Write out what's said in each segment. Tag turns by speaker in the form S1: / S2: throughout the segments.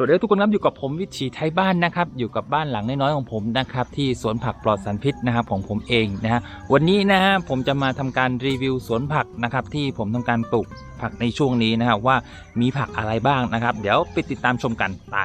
S1: วัสดีทุกคนครับอยู่กับผมวิถีไทยบ้านนะครับ อยู่กับบ้านหลังน้อยๆของผมนะครับ ที่สวนผักปลอดสารพิษนะครับของผมเองนะฮะวันนี้นะฮะผมจะมาทำการรีวิวสวนผักนะครับ ที่ผมทำการปลูกผักในช่วงนี้นะครับว่ามีผักอะไรบ้างนะครับ เดี๋ยวไปติดตามชมกันไป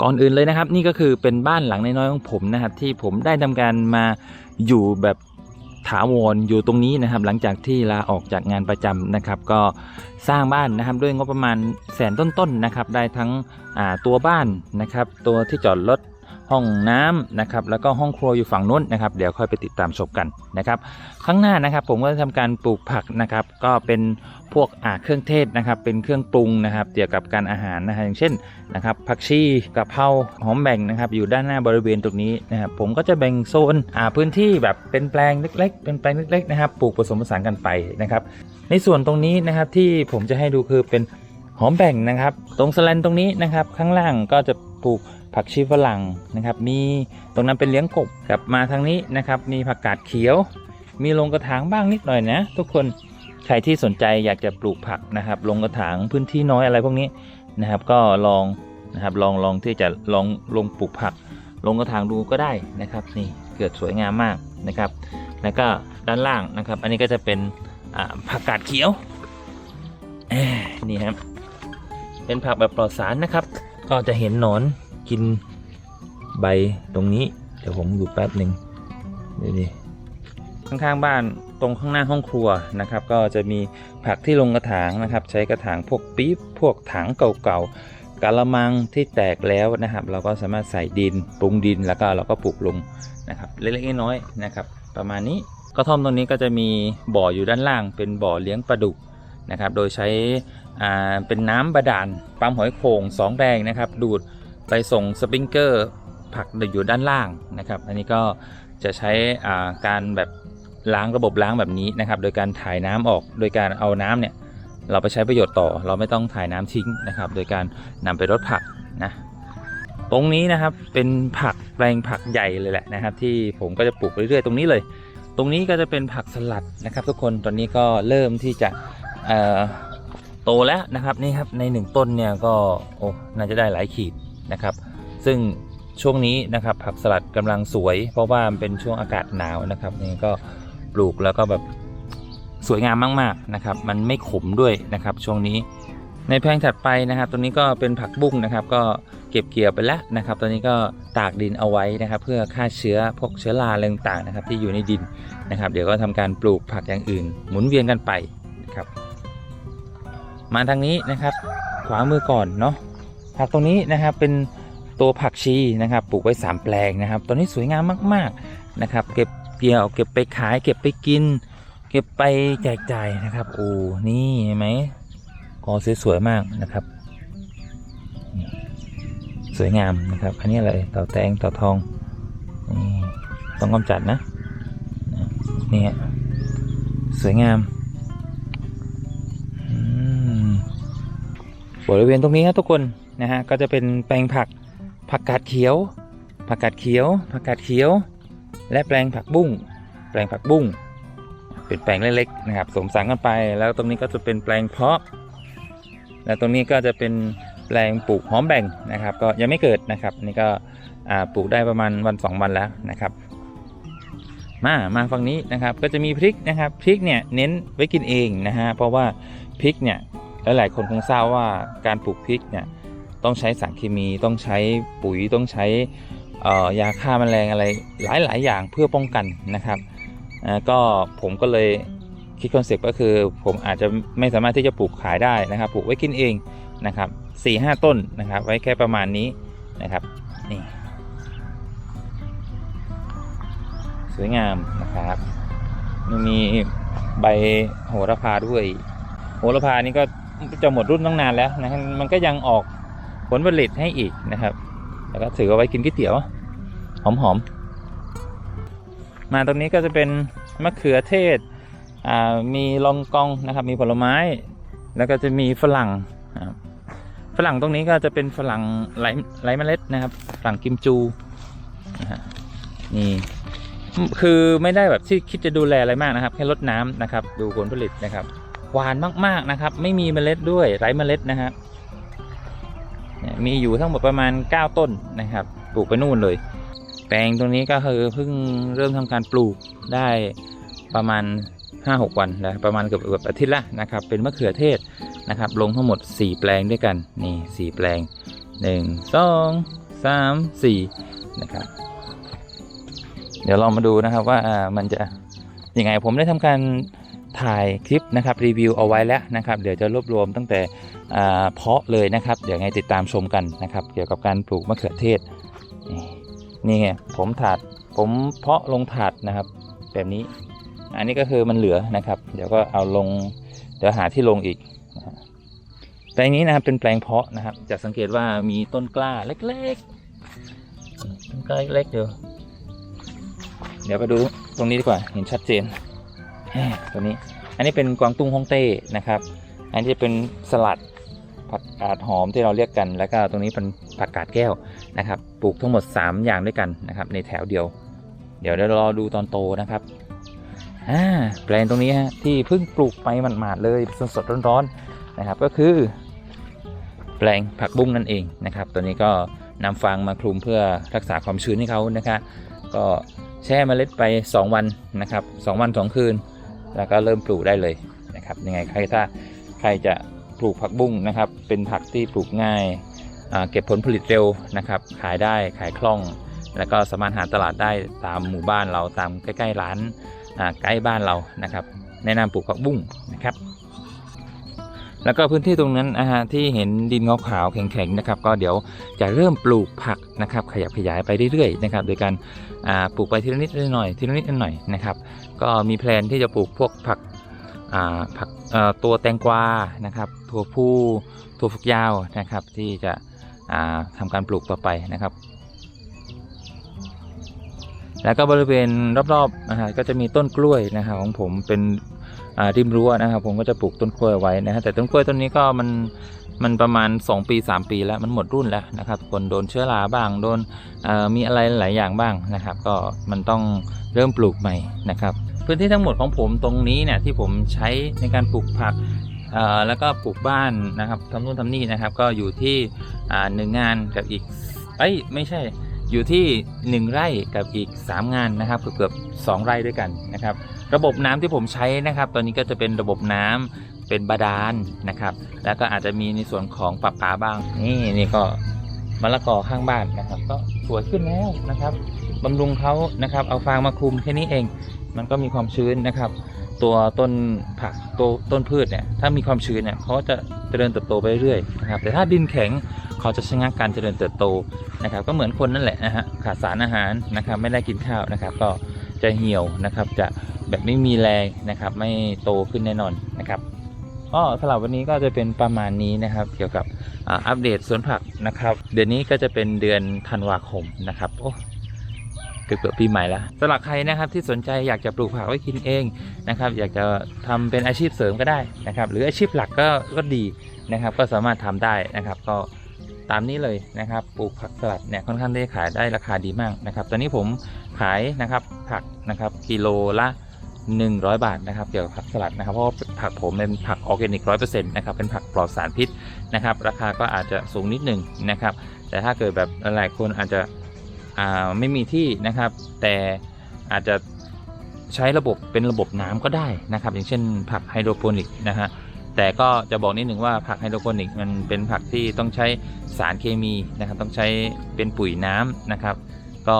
S1: ก่อนอื่นเลยนะครับ นี่ก็คือเป็นบ้านหลังน้อยๆของผมนะครับที่ผมได้ทำการมาอยู่แบบ ถาวรอยู่ตรงนี้นะครับ หลังจากที่ลาออกจากงานประจำนะครับ ก็สร้างบ้านนะครับด้วยงบประมาณแสนต้นๆนะครับ ได้ทั้งตัวบ้านนะครับ ตัวที่จอดรถ ห้องน้ำนะครับแล้วก็ห้องครัวอยู่ฝั่งนู้นนะครับเดี๋ยวค่อยไปติดตามชมกันนะครับข้างหน้านะครับผมก็จะทำการปลูกผักนะครับก็เป็นพวกอ่าเครื่องเทศนะครับเป็นเครื่องปรุงนะครับเกี่ยวกับการอาหารนะฮะอย่างเช่นนะครับผักชีกะเพราหอมแบ่งนะครับอยู่ด้านหน้าบริเวณตรงนี้นะครับผมก็จะแบ่งโซนอ่าพื้นที่แบบเป็นแปลงเล็ก ๆ เป็นแปลงเล็กๆนะครับปลูกผสมผสานกันไปนะครับในส่วนตรงนี้นะครับที่ผมจะให้ดูคือเป็นหอมแบ่งนะครับ ตรงสแลนตรงนี้นะครับข้างล่างก็จะ ปลูกผักชีฝรั่งนะครับ มีตรงนั้นเป็นเลี้ยงกบกลับมาทางนี้นะครับ มีผักกาดเขียว มีลงกระถางบ้างนิดหน่อยนะ ทุกคนใครที่สนใจอยากจะปลูกผักนะครับ ลงกระถางพื้นที่น้อยอะไรพวกนี้นะครับ ก็ลองนะครับลองลองที่จะลองลงปลูกผัก ลงกระถางดูก็ได้นะครับ นี่เกิดสวยงามมากนะครับ แล้วก็ด้านล่างนะครับ อันนี้ก็จะเป็นผักกาดเขียวนี่ครับเป็นผักแบบปลอดสารนะครับ ก็จะเห็นหนอนกินใบตรงนี้ เดี๋ยวผมดูแป๊บหนึ่งดูดิข้างๆบ้านตรงข้างหน้าห้องครัวนะครับ ก็จะมีผักที่ลงกระถางนะครับ ใช้กระถางพวกปี๊บพวกถังเก่าๆกะละมังที่แตกแล้วนะครับ เราก็สามารถใส่ดินปรุงดินแล้วก็เราก็ปลูกลงนะครับ เล็กๆน้อยๆนะครับ ประมาณนี้กระท่อมตรงนี้ก็จะมีบ่ออยู่ด้านล่าง เป็นบ่อเลี้ยงปลาดุกนะครับ โดยใช้ เป็นน้ำบาดาลปั๊มหอยโข่งสองแรงนะครับ ดูดไปส่งสปริงเกอร์ผักอยู่ด้านล่างนะครับ อันนี้ก็จะใช้าการแบบล้างระบบล้างแบบนี้นะครับ โดยการถ่ายน้ำออก โดยการเอาน้ำเนี่ยเราไปใช้ประโยชน์ต่อ เราไม่ต้องถ่ายน้ำทิ้งนะครับ โดยการนำไปรดผักนะ ตรงนี้นะครับเป็นผักแปลงผักใหญ่เลยแหละนะครับ ที่ผมก็จะปลูกเรื่อยๆ ตรงนี้เลย ตรงนี้ก็จะเป็นผักสลัดนะครับ ทุกคน ตอนนี้ก็เริ่มที่จะ โตแล้วนะครับนี่ครับในหนึ่งต้นเนี่ยก็โอ้น่าจะได้หลายขีดนะครับ ซึ่งช่วงนี้นะครับผักสลัดกำลังสวย เพราะว่ามันเป็นช่วงอากาศหนาวนะครับนี่ก็ปลูกแล้วก็แบบสวยงามมากๆนะครับมันไม่ขมด้วยนะครับช่วงนี้ในแปลงถัดไปนะครับตรงนี้ก็เป็นผักบุ้งนะครับ ก็เก็บเกี่ยวไปแล้วนะครับตอนนี้ก็ตากดินเอาไว้นะครับ เพื่อฆ่าเชื้อพวกเชื้อราอะไรต่างๆนะครับ ที่อยู่ในดินนะครับ เดี๋ยวก็ทำการปลูกผักอย่างอื่น หมุนเวียนกันไป มาทางนี้นะครับ ขวามือก่อนเนาะผักตรงนี้นะครับเป็นตัวผักชีนะครับ ปลูกไว้ 3 แปลงนะครับ ตอนนี้สวยงามมากๆนะครับ เก็บเกี่ยว เก็บไปขาย เก็บไปกิน เก็บไปแจกจ่ายนะครับโอ้นี่เห็นไหมกอสวยๆมากนะครับ สวยงามนะครับ อันนี้อะไรเต่าแตงเต่าทองนี่ต้องกำจัดนะนี่ฮะสวยงาม บริเวณตรงนี้ครับทุกคนนะฮะก็จะเป็นแปลงผักผักกาดเขียว ผักกาดเขียวผักกาดเขียว และแปลงผักบุ้งแปลงผักบุ้งเป็นแปลงเล็กๆนะครับสมสังกันไป แล้วตรงนี้ก็จะเป็นแปลงเพาะ และตรงนี้ก็จะเป็นแปลงปลูกหอมแบ่งนะครับ ก็ยังไม่เกิดนะครับอันนี่ก็ปลูกได้ประมาณวันสองวันแล้วนะครับ มามาฝั่งนี้นะครับก็จะมีพริกนะครับพริกเนี่ยเน้นไว้กินเองนะฮะเพราะว่าพริกเนี่ย หลายคนคงทราบว่าการปลูกพริกเนี่ยต้องใช้สารเคมีต้องใช้ปุ๋ยต้องใช้ยาฆ่าแมลงอะไรหลาย ๆ อย่างเพื่อป้องกันนะครับก็ผมก็เลยคิดคอนเซ็ปต์ก็คือ ผมอาจจะไม่สามารถที่จะปลูกขายได้นะครับปลูกไว้กินเองนะครับสี่ห้าต้นนะครับ ไว้แค่ประมาณนี้นะครับนี่สวยงามนะครับมีใบโหระพาด้วย โหระพานี่ก็ จะหมดรุ่นตั้งนานแล้วนะฮะมันก็ยังออกผลผลิตให้อีกนะครับ แล้วก็ถือเอาไว้กินก๋วยเตี๋ยวหอมๆมาตรงนี้ก็จะเป็นมะเขือเทศอ่ามีลองกองนะครับมีผลไม้ แล้วก็จะมีฝรั่งฝรั่งตรงนี้ก็จะเป็นฝรั่งไหลไหลเมล็ดนะครับฝรั่งกิมจูนี่คือไม่ได้แบบที่คิดจะดูแลอะไรมากนะครับแค่ลดน้ำนะครับ ดูผลผลิตนะครับ หวานมากๆนะครับ ไม่มีเมล็ดด้วยไร้เมล็ดนะฮะมีอยู่ทั้งหมดประมาณ 9 ต้นนะครับปลูกไปนู่นเลย แปลงตรงนี้ก็คือเพิ่งเริ่มทำการปลูกได้ประมาณ 5-6 วันแล้วประมาณเกือบเกือบอาทิตย์ละนะครับ เป็นมะเขือเทศนะครับ ลงทั้งหมด 4 แปลงด้วยกันนี่4แปลง 1 2 3 4นะครับเดี๋ยวลองมาดูนะครับว่าอ่ามันจะยังไงผมได้ทำการ ถ่ายคลิปนะครับรีวิวเอาไว้แล้วนะครับเดี๋ยวจะรวบรวมตั้งแต่เพาะเลยนะครับ เดี๋ยวไงติดตามชมกันนะครับ เกี่ยวกับการปลูกมะเขือเทศ นี่ไงผมถาดผมเพาะลงถาดนะครับ แบบนี้ อันนี้ก็คือมันเหลือนะครับ เดี๋ยวก็เอาลงเดี๋ยวหาที่ลงอีกแปลงนี้นะครับเป็นแปลงเพาะนะครับ จะสังเกตว่ามีต้นกล้าเล็กๆต้นกล้าเล็กๆเดี๋ยวเดี๋ยวไปดูตรงนี้ดีกว่าเห็นชัดเจน ตัวนี้ อันนี้เป็นกวางตุ้งฮ่องเต้นะครับ อันนี้จะเป็นสลัดผักกาดหอมที่เราเรียกกัน แล้วก็ตรงนี้เป็นผักกาดแก้วนะครับ ปลูกทั้งหมด 3 อย่างด้วยกันนะครับ ในแถวเดียว เดี๋ยวเดี๋ยวรอดูตอนโตนะครับอ่าแปลงตรงนี้ฮะที่เพิ่งปลูกไปหมาดๆเลยสดๆร้อนๆนะครับ ก็คือ แปลงผักบุ้งนั่นเองนะครับ ตัวนี้ก็นำฟางมาคลุมเพื่อรักษาความชื้นให้เขานะครับก็แช่เมล็ดไป 2 วันนะครับ 2 วัน 2 คืน แล้วก็เริ่มปลูกได้เลยนะครับยังไงใครถ้าใครจะปลูกผักบุ้งนะครับ เป็นผักที่ปลูกง่ายอ่าเก็บผลผลิตเร็วนะครับ ขายได้ขายคล่อง แล้วก็สามารถหาตลาดได้ตามหมู่บ้านเราตามใกล้ๆร้านาใกล้บ้านเรานะครับ แนะนำปลูกผักบุ้งนะครับ แล้วก็พื้นที่ตรงนั้นนะฮะที่เห็นดินขาวๆแข็งๆนะครับ ก็เดี๋ยวจะเริ่มปลูกผักนะครับ ขยับขยายไปเรื่อยๆนะครับ โดยการปลูกไปทีละนิดหน่อยทีละนิดหน่อยนะครับ ก็มีแพลนที่จะปลูกพวกผักผักตัวแตงกวานะครับถั่วผู้ถั่วฝักยาวนะครับ ที่จะอ่าทำการปลูกต่อไปนะครับ แล้วก็บริเวณรอบๆนะฮะก็จะมีต้นกล้วยนะครับของผมเป็น ริมรั้วนะครับ ผมก็จะปลูกต้นกล้วยไว้นะฮะแต่ต้นกล้วยต้นนี้ก็มันมันประมาณ 2 ปี 3 ปีแล้วมันหมดรุ่นแล้วนะครับคนโดนเชื้อราบ้างโดนมีอะไรหลายอย่างบ้างนะครับ ก็มันต้องเริ่มปลูกใหม่นะครับ พื้นที่ทั้งหมดของผมตรงนี้เนี่ยที่ผมใช้ในการปลูกผักแล้วก็ปลูกบ้านนะครับทำนู่นทำนี่นะครับ ก็อยู่ที่หนึ่งงานกับอีกเอ้ยไม่ใช่ อยู่ที่ 1 ไร่กับอีก 3 งานนะครับเกือบๆ2ไร่ด้วยกันนะครับ ระบบน้ำที่ผมใช้นะครับ ตอนนี้ก็จะเป็นระบบน้ำเป็นบาดาลนะครับ แล้วก็อาจจะมีในส่วนของปลาปลาบ้าง นี่นี่ก็มะละกอข้างบ้านนะครับ ก็สวยขึ้นแล้วนะครับบำรุงเขานะครับ เอาฟางมาคลุมแค่นี้เอง มันก็มีความชื้นนะครับ ตัวต้นผักตัวต้นพืชเนี่ยถ้ามีความชื้นเนี่ยเขาจะเจริญเติบโตไปเรื่อยนะครับ แต่ถ้าดินแข็ง เขาจะชะงักการเจริญเติบโตนะครับ ก็เหมือนคนนั่นแหละนะฮะขาดสารอาหารนะครับ ไม่ได้กินข้าวนะครับ ก็จะเหี่ยวนะครับ จะแบบไม่มีแรงนะครับ ไม่โตขึ้นแน่นอนนะครับก็สำหรับวันนี้ก็จะเป็นประมาณนี้นะครับ เกี่ยวกับอัปเดตสวนผักนะครับ เดือนนี้ก็จะเป็นเดือนธันวาคมนะครับโอ้เกือบเกือบปีใหม่แล้วสำหรับใครนะครับที่สนใจอยากจะปลูกผักไว้กินเองนะครับ อยากจะทำเป็นอาชีพเสริมก็ได้นะครับ หรืออาชีพหลักก็ก็ดีนะครับ ก็สามารถทำได้นะครับ ก็ ตามนี้เลยนะครับ ปลูกผักสลัดเนี่ยค่อนข้างได้ขายได้ราคาดีมากนะครับ ตอนนี้ผมขายนะครับผักนะครับกิโลละ100 บาทนะครับเกี่ยวกับผักสลัดนะครับ เพราะว่าผักผมเป็นผักออร์แกนิกร้อยเปอร์เซ็นต์นะครับเป็นผักปลอดสารพิษนะครับ ราคาก็อาจจะสูงนิดหนึ่งนะครับ แต่ถ้าเกิดแบบหลายคนอาจจะอ่าไม่มีที่นะครับ แต่อาจจะใช้ระบบเป็นระบบน้ำก็ได้นะครับ อย่างเช่นผักไฮโดรโปนิกนะฮะ แต่ก็จะบอกนิดหนึ่งว่าผักไฮโดรโปนิกมันเป็นผักที่ต้องใช้สารเคมีนะครับ ต้องใช้เป็นปุ๋ยน้ำนะครับ ก็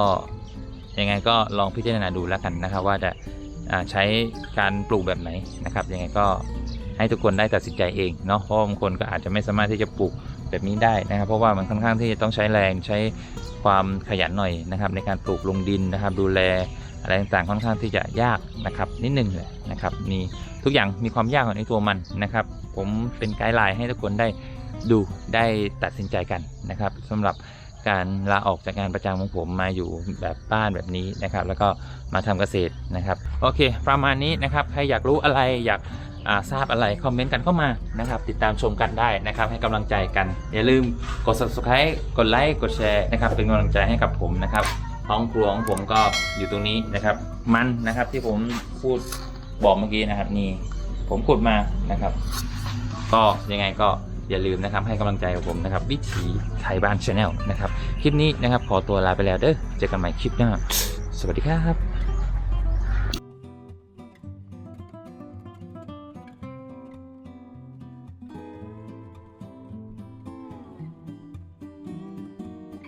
S1: ยังไงก็ลองพิจารณาดูแล้วกันนะครับ ว่าจะใช้การปลูกแบบไหนนะครับยังไงก็ให้ทุกคนได้ตัดสินใจเองเนาะเพราะบางคนก็อาจจะไม่สามารถที่จะปลูกแบบนี้ได้นะครับ เพราะว่ามันค่อนข้างที่จะต้องใช้แรงใช้ความขยันหน่อยนะครับ ในการปลูกลงดินนะครับ ดูแล อะไรต่างๆค่อนข้างที่จะยากนะครับนิดนึงเลยนะครับมีทุกอย่างมีความยากของในตัวมันนะครับ ผมเป็นไกด์ไลน์ให้ทุกคนได้ดูได้ตัดสินใจกันนะครับสำหรับการลาออกจากงานประจำของผมมาอยู่แบบบ้านแบบนี้นะครับ แล้วก็มาทำเกษตรนะครับ โอเค ประมาณนี้นะครับใครอยากรู้อะไรอยากาทราบอะไรคอมเมนต์กันเข้ามานะครับ ติดตามชมกันได้นะครับ ให้กำลังใจกัน อย่าลืมกด subscribe กดไลค์กดแชร์นะครับ เป็นกำลังใจให้กับผมนะครับ ห้องครัวของผมก็อยู่ตรงนี้นะครับ มันนะครับที่ผมพูดบอกเมื่อกี้นะครับ นี่ผมขุดมานะครับ ก็ยังไงก็อย่าลืมนะครับให้กำลังใจกับผมนะครับ วิถีไทยบ้านชาแนลนะครับ คลิปนี้นะครับขอตัวลาไปแล้วเด้อเจอกันใหม่คลิปหน้า สวัสดีครับ